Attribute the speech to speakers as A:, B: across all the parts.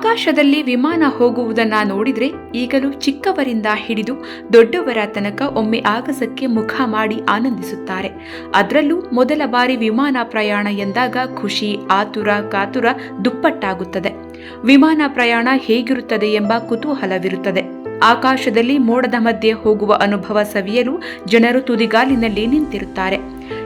A: ಆಕಾಶದಲ್ಲಿ ವಿಮಾನ ಹೋಗುವುದನ್ನ ನೋಡಿದ್ರೆ ಈಗಲೂ ಚಿಕ್ಕವರಿಂದ ಹಿಡಿದು ದೊಡ್ಡವರ ತನಕ ಒಮ್ಮೆ ಆಗಸಕ್ಕೆ ಮುಖ ಮಾಡಿ ಆನಂದಿಸುತ್ತಾರೆ. ಅದರಲ್ಲೂ ಮೊದಲ ಬಾರಿ ವಿಮಾನ ಪ್ರಯಾಣ ಎಂದಾಗ ಖುಷಿ, ಆತುರ, ಕಾತುರ ದುಪ್ಪಟ್ಟಾಗುತ್ತದೆ. ವಿಮಾನ ಪ್ರಯಾಣ ಹೇಗಿರುತ್ತದೆ ಎಂಬ ಕುತೂಹಲವಿರುತ್ತದೆ. ಆಕಾಶದಲ್ಲಿ ಮೋಡದ ಮಧ್ಯೆ ಹೋಗುವ ಅನುಭವ ಸವಿಯಲು ಜನರು ತುದಿಗಾಲಿನಲ್ಲಿ ನಿಂತಿರುತ್ತಾರೆ.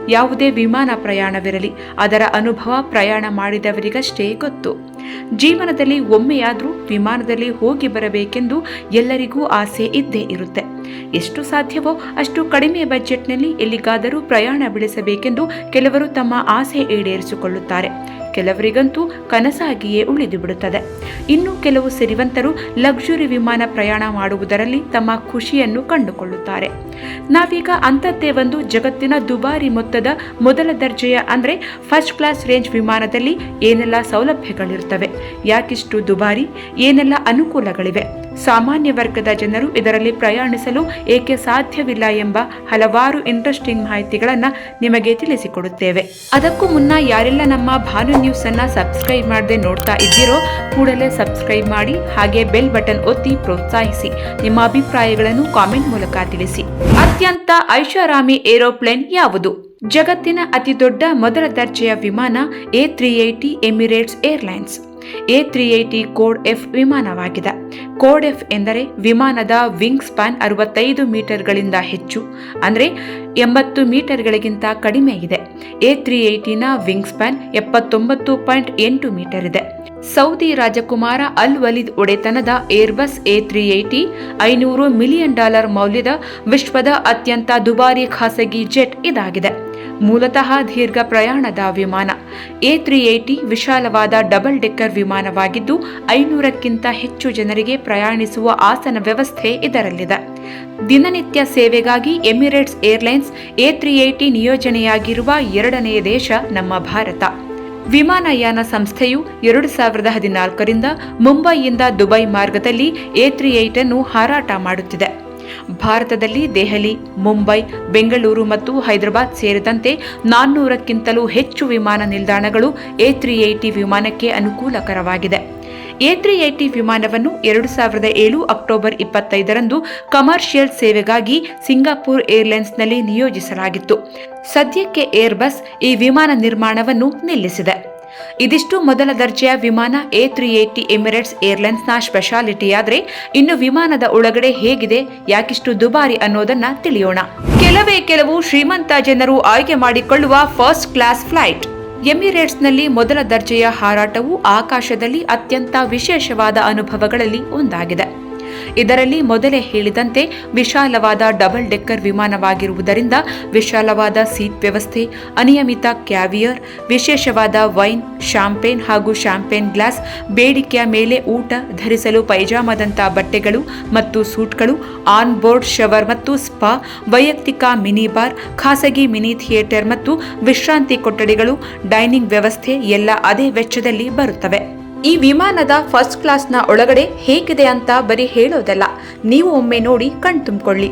A: ಯಾವುದೇ ವಿಮಾನ ಪ್ರಯಾಣವಿರಲಿ, ಅದರ ಅನುಭವ ಪ್ರಯಾಣ ಮಾಡಿದವರಿಗಷ್ಟೇ ಗೊತ್ತು. ಜೀವನದಲ್ಲಿ ಒಮ್ಮೆಯಾದರೂ ವಿಮಾನದಲ್ಲಿ ಹೋಗಿ ಬರಬೇಕೆಂದು ಎಲ್ಲರಿಗೂ ಆಸೆ ಇದ್ದೇ ಇರುತ್ತೆ. ಎಷ್ಟು ಸಾಧ್ಯವೋ ಅಷ್ಟು ಕಡಿಮೆ ಬಜೆಟ್ನಲ್ಲಿ ಎಲ್ಲಿಗಾದರೂ ಪ್ರಯಾಣ ಬೆಳೆಸಬೇಕೆಂದು ಕೆಲವರು ತಮ್ಮ ಆಸೆ ಈಡೇರಿಸಿಕೊಳ್ಳುತ್ತಾರೆ. ಕೆಲವರಿಗಂತೂ ಕನಸಾಗಿಯೇ ಉಳಿದುಬಿಡುತ್ತದೆ ಇನ್ನು ಕೆಲವು ಸಿರಿವಂತರು ಲಕ್ಸುರಿ ವಿಮಾನ ಪ್ರಯಾಣ ಮಾಡುವುದರಲ್ಲಿ ತಮ್ಮ ಖುಷಿಯನ್ನು ಕಂಡುಕೊಳ್ಳುತ್ತಾರೆ. ನಾವೀಗ ಅಂಥದ್ದೇ ಒಂದು ಜಗತ್ತಿನ ದುಬಾರಿ ಮೊತ್ತದ ಮೊದಲ ದರ್ಜೆಯ ಅಂದರೆ ಫಸ್ಟ್ ಕ್ಲಾಸ್ ರೇಂಜ್ ವಿಮಾನದಲ್ಲಿ ಏನೆಲ್ಲ ಸೌಲಭ್ಯಗಳಿರ್ತವೆ, ಯಾಕಿಷ್ಟು ದುಬಾರಿ, ಏನೆಲ್ಲ ಅನುಕೂಲಗಳಿವೆ. ಸಾಮಾನ್ಯ ವರ್ಗದ ಜನರು ಇದರಲ್ಲಿ ಪ್ರಯಾಣಿಸಲು ಏಕೆ ಸಾಧ್ಯವಿಲ್ಲ ಎಂಬ ಹಲವಾರು ಇಂಟ್ರೆಸ್ಟಿಂಗ್ ಮಾಹಿತಿಗಳನ್ನು ನಿಮಗೆ ತಿಳಿಸಿಕೊಡುತ್ತೇವೆ. ಅದಕ್ಕೂ ಮುನ್ನ ಯಾರೆಲ್ಲ ನಮ್ಮ ಭಾನು ನ್ಯೂಸ್ ಅನ್ನ ಸಬ್ಸ್ಕ್ರೈಬ್ ಮಾಡದೆ ನೋಡ್ತಾ ಇದ್ದೀರೋ ಕೂಡಲೇ ಸಬ್ಸ್ಕ್ರೈಬ್ ಮಾಡಿ ಹಾಗೆ ಬೆಲ್ ಬಟನ್ ಒತ್ತಿ ಪ್ರೋತ್ಸಾಹಿಸಿ. ನಿಮ್ಮ ಅಭಿಪ್ರಾಯಗಳನ್ನು ಕಾಮೆಂಟ್ ಮೂಲಕ ತಿಳಿಸಿ. ಅತ್ಯಂತ ಐಷಾರಾಮಿ ಏರೋಪ್ಲೇನ್ ಯಾವುದು? ಜಗತ್ತಿನ ಅತಿದೊಡ್ಡ ಮೊದಲ ದರ್ಜೆಯ ವಿಮಾನ A three eighty Emirates airlines. A three eighty code F ವಿಮಾನವಾಗಿದೆ. Code F ಎಂದರೆ ವಿಮಾನದ ವಿಂಗ್ ಸ್ಪ್ಯಾನ್ ಅರವತ್ತೈದು ಮೀಟರ್ಗಳಿಂದ ಹೆಚ್ಚು, ಅಂದರೆ ಎಂಬತ್ತು ಮೀಟರ್ಗಳಿಗಿಂತ ಕಡಿಮೆ ಇದೆ. ಎ ತ್ರೀ ಏಯ್ಟಿನ ವಿಂಗ್ ಸ್ಪ್ಯಾನ್ ಎಪ್ಪತ್ತೊಂಬತ್ತು ಪಾಯಿಂಟ್ ಎಂಟು ಮೀಟರ್ ಇದೆ ಸೌದಿ ರಾಜಕುಮಾರ ಅಲ್ ವಲಿದ್ ಒಡೆತನದ ಏರ್ಬಸ್ ಎ ತ್ರೀ ಏಯ್ಟಿ ಐನೂರು ಮಿಲಿಯನ್ ಡಾಲರ್ ಮೌಲ್ಯದ ವಿಶ್ವದ ಅತ್ಯಂತ ದುಬಾರಿ ಖಾಸಗಿ ಜೆಟ್ ಇದಾಗಿದೆ. ಮೂಲತಃ ದೀರ್ಘ ಪ್ರಯಾಣದ ವಿಮಾನ. ಎ ತ್ರೀ ಏಯ್ಟಿ ವಿಶಾಲವಾದ ಡಬಲ್ ಡೆಕ್ಕರ್ ವಿಮಾನವಾಗಿದ್ದು ಐನೂರಕ್ಕಿಂತ ಹೆಚ್ಚು ಜನರಿಗೆ ಪ್ರಯಾಣಿಸುವ ಆಸನ ವ್ಯವಸ್ಥೆ ಇದರಲ್ಲಿದೆ. ದಿನನಿತ್ಯ ಸೇವೆಗಾಗಿ Emirates Airlines A three eighty ನಿಯೋಜನೆಯಾಗಿರುವ ಎರಡನೆಯ ದೇಶ ನಮ್ಮ ಭಾರತ. ವಿಮಾನಯಾನ ಸಂಸ್ಥೆಯು ಎರಡು ಸಾವಿರದ ಹದಿನಾಲ್ಕರಿಂದ ಮುಂಬೈಯಿಂದ ದುಬೈ ಮಾರ್ಗದಲ್ಲಿ ಎ ತ್ರೀ ಏಟ್ ಅನ್ನು ಹಾರಾಟ ಮಾಡುತ್ತಿದೆ. ಭಾರತದಲ್ಲಿ ದೆಹಲಿ, ಮುಂಬೈ, ಬೆಂಗಳೂರು ಮತ್ತು ಹೈದರಾಬಾದ್ ಸೇರಿದಂತೆ ನಾನ್ನೂರಕ್ಕಿಂತಲೂ ಹೆಚ್ಚು ವಿಮಾನ ನಿಲ್ದಾಣಗಳು ಎ ತ್ರೀ ಏಯ್ಟಿ ವಿಮಾನಕ್ಕೆ ಅನುಕೂಲಕರವಾಗಿದೆ. ಎ ತ್ರೀ ಏಯ್ಟಿ ವಿಮಾನವನ್ನು ಎರಡು ಸಾವಿರದ ಏಳು ಅಕ್ಟೋಬರ್ ಇಪ್ಪತ್ತೈದರಂದು ಕಮರ್ಷಿಯಲ್ ಸೇವೆಗಾಗಿ ಸಿಂಗಾಪುರ್ ಏರ್ಲೈನ್ಸ್ನಲ್ಲಿ ನಿಯೋಜಿಸಲಾಗಿತ್ತು. ಸದ್ಯಕ್ಕೆ ಏರ್ಬಸ್ ಈ ವಿಮಾನ ನಿರ್ಮಾಣವನ್ನು ನಿಲ್ಲಿಸಿದೆ. ಇದಿಷ್ಟು ಮೊದಲ ದರ್ಜೆಯ ವಿಮಾನ ಎ ತ್ರೀ ಏಟಿ ಎಮಿರೇಟ್ಸ್ ಏರ್ಲೈನ್ಸ್ನ ಸ್ಪೆಷಾಲಿಟಿಯಾದರೆ ಇನ್ನು ವಿಮಾನದ ಒಳಗಡೆ ಹೇಗಿದೆ, ಯಾಕಿಷ್ಟು ದುಬಾರಿ ಅನ್ನೋದನ್ನ ತಿಳಿಯೋಣ. ಕೆಲವೇ ಕೆಲವು ಶ್ರೀಮಂತ ಜನರು ಆಯ್ಕೆ ಮಾಡಿಕೊಳ್ಳುವ ಫಸ್ಟ್ ಕ್ಲಾಸ್ ಫ್ಲೈಟ್. ಎಮಿರೇಟ್ಸ್ನಲ್ಲಿ ಮೊದಲ ದರ್ಜೆಯ ಹಾರಾಟವು ಆಕಾಶದಲ್ಲಿ ಅತ್ಯಂತ ವಿಶೇಷವಾದ ಅನುಭವಗಳಲ್ಲಿ ಒಂದಾಗಿದೆ. ಇದರಲ್ಲಿ ಮೊದಲೇ ಹೇಳಿದಂತೆ ವಿಶಾಲವಾದ ಡಬಲ್ ಡೆಕ್ಕರ್ ವಿಮಾನವಾಗಿರುವುದರಿಂದ ವಿಶಾಲವಾದ ಸೀಟ್ ವ್ಯವಸ್ಥೆ, ಅನಿಯಮಿತ ಕ್ಯಾವಿಯರ್, ವಿಶೇಷವಾದ ವೈನ್ ಶಾಂಪೇನ್ ಹಾಗೂ ಶಾಂಪೇನ್ ಗ್ಲಾಸ್, ಬೇಡಿಕೆಯ ಮೇಲೆ ಊಟ ಧರಿಸಲು ಪೈಜಾಮದಂತಹ ಬಟ್ಟೆಗಳು ಮತ್ತು ಸೂಟ್ಗಳು ಆನ್ ಬೋರ್ಡ್ ಶವರ್ ಮತ್ತು ಸ್ಪಾ, ವೈಯಕ್ತಿಕ ಮಿನಿ ಬಾರ್, ಖಾಸಗಿ ಮಿನಿ ಥಿಯೇಟರ್ ಮತ್ತು ವಿಶ್ರಾಂತಿ ಕೊಠಡಿಗಳು, ಡೈನಿಂಗ್ ವ್ಯವಸ್ಥೆ ಎಲ್ಲ ಅದೇ ವೆಚ್ಚದಲ್ಲಿ ಬರುತ್ತವೆ. ಈ ವಿಮಾನದ ಫಸ್ಟ್ ಕ್ಲಾಸ್ನ ಒಳಗಡೆ ಹೇಗಿದೆ ಅಂತ ಬರೀ ಹೇಳೋದಲ್ಲ ನೀವು ಒಮ್ಮೆ ನೋಡಿ ಕಣ್ತುಂಬಿಕೊಳ್ಳಿ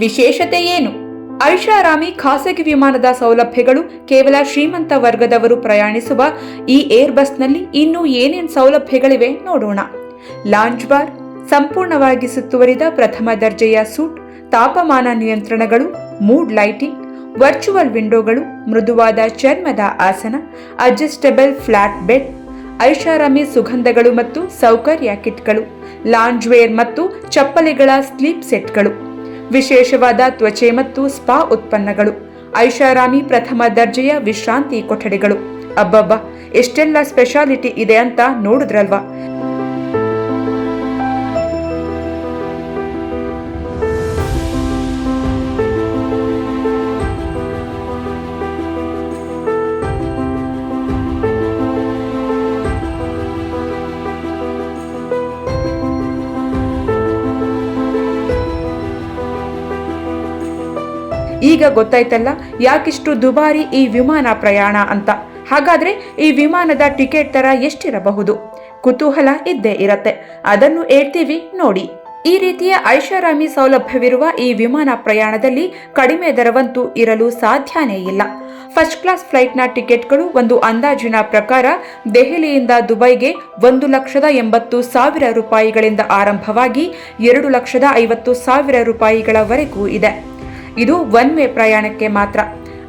A: ವಿಶೇಷತೆ ಏನು? ಐಷಾರಾಮಿ ಖಾಸಗಿ ವಿಮಾನದ ಸೌಲಭ್ಯಗಳು ಕೇವಲ ಶ್ರೀಮಂತ ವರ್ಗದವರು ಪ್ರಯಾಣಿಸುವ ಈ ಏರ್ ಬಸ್ನಲ್ಲಿ ಇನ್ನೂ ಏನೇನು ಸೌಲಭ್ಯಗಳಿವೆ ನೋಡೋಣ. ಲಾಂಚ್ ಬಾರ್, ಸಂಪೂರ್ಣವಾಗಿ ಸುತ್ತುವರಿದ ಪ್ರಥಮ ದರ್ಜೆಯ ಸೂಟ್, ತಾಪಮಾನ ನಿಯಂತ್ರಣಗಳು, ಮೂಡ್ ಲೈಟಿಂಗ್, ವರ್ಚುವಲ್ ವಿಂಡೋಗಳು, ಮೃದುವಾದ ಚರ್ಮದ ಆಸನ, ಅಡ್ಜಸ್ಟಬಲ್ ಫ್ಲಾಟ್ ಬೆಡ್, ಐಷಾರಾಮಿ ಸುಗಂಧಗಳು ಮತ್ತು ಸೌಕರ್ಯ ಕಿಟ್ಗಳು, ಲಾಂಜ್ವೇರ್ ಮತ್ತು ಚಪ್ಪಲಿಗಳ ಸ್ಲೀಪ್ ಸೆಟ್ಗಳು. ವಿಶೇಷವಾದ ತ್ವಚೆ ಮತ್ತು ಸ್ಪಾ ಉತ್ಪನ್ನಗಳು. ಐಷಾರಾಮಿ ಪ್ರಥಮ ದರ್ಜೆಯ ವಿಶ್ರಾಂತಿ ಕೊಠಡಿಗಳು. ಅಬ್ಬಬ್ಬ, ಎಷ್ಟೆಲ್ಲ ಸ್ಪೆಷಾಲಿಟಿ ಇದೆ ಅಂತ ನೋಡಿದ್ರಲ್ವಾ? ಈಗ ಗೊತ್ತಾಯ್ತಲ್ಲ? ಯಾಕಿಷ್ಟು ದುಬಾರಿ ಈ ವಿಮಾನ ಪ್ರಯಾಣ ಅಂತ? ಹಾಗಾದ್ರೆ ಈ ವಿಮಾನದ ಟಿಕೆಟ್ ದರ ಎಷ್ಟಿರಬಹುದು? ಕುತೂಹಲ ಇದ್ದೇ ಇರತ್ತೆ. ಅದನ್ನು ಹೇಳ್ತೀವಿ ನೋಡಿ. ಈ ರೀತಿಯ ಐಷಾರಾಮಿ ಸೌಲಭ್ಯವಿರುವ ಈ ವಿಮಾನ ಪ್ರಯಾಣದಲ್ಲಿ ಕಡಿಮೆ ದರವಂತೂ ಇರಲು ಸಾಧ್ಯನೇ ಇಲ್ಲ. ಫಸ್ಟ್ ಕ್ಲಾಸ್ ಫ್ಲೈಟ್ನ ಟಿಕೆಟ್ಗಳು ಒಂದು ಅಂದಾಜಿನ ಪ್ರಕಾರ ದೆಹಲಿಯಿಂದ ದುಬೈಗೆ ಒಂದು ಲಕ್ಷದ ಎಂಬತ್ತು ಸಾವಿರ ರೂಪಾಯಿಗಳಿಂದ ಆರಂಭವಾಗಿ ಎರಡು ಲಕ್ಷದ ಐವತ್ತು ಸಾವಿರ ರೂಪಾಯಿಗಳವರೆಗೂ ಇದೆ. ಇದು ಒನ್ ವೇ ಪ್ರಯಾಣಕ್ಕೆ ಮಾತ್ರ.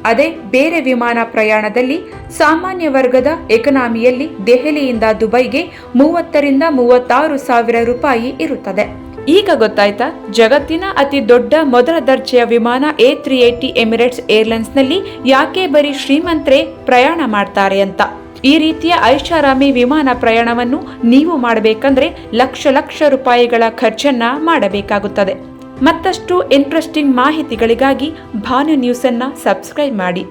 A: ಅದೇ ಬೇರೆ ವಿಮಾನ ಪ್ರಯಾಣದಲ್ಲಿ ಸಾಮಾನ್ಯ ವರ್ಗದ ಎಕನಾಮಿಯಲ್ಲಿ ದೆಹಲಿಯಿಂದ ದುಬೈಗೆ ಮೂವತ್ತರಿಂದ ಮೂವತ್ತಾರು ಸಾವಿರ ರೂಪಾಯಿ ಇರುತ್ತದೆ. ಈಗ ಗೊತ್ತಾಯ್ತಾ? ಜಗತ್ತಿನ ಅತಿ ದೊಡ್ಡ ಮೊದಲ ದರ್ಜೆಯ ವಿಮಾನ ಎ ತ್ರೀ ಏಟಿ ಎಮಿರೇಟ್ಸ್ ಏರ್ಲೈನ್ಸ್ನಲ್ಲಿ ಯಾಕೆ ಬರೀ ಶ್ರೀಮಂತರೇ ಪ್ರಯಾಣ ಮಾಡ್ತಾರೆ ಅಂತ? ಈ ರೀತಿಯ ಐಷಾರಾಮಿ ವಿಮಾನ ಪ್ರಯಾಣವನ್ನು ನೀವು ಮಾಡಬೇಕಂದ್ರೆ ಲಕ್ಷ ಲಕ್ಷ ರೂಪಾಯಿಗಳ ಖರ್ಚನ್ನ ಮಾಡಬೇಕಾಗುತ್ತದೆ. ಮತ್ತಷ್ಟು ಇಂಟ್ರೆಸ್ಟಿಂಗ್ ಮಾಹಿತಿಗಳಿಗಾಗಿ ಭಾನು ನ್ಯೂಸನ್ನು ಸಬ್ಸ್ಕ್ರೈಬ್ ಮಾಡಿ.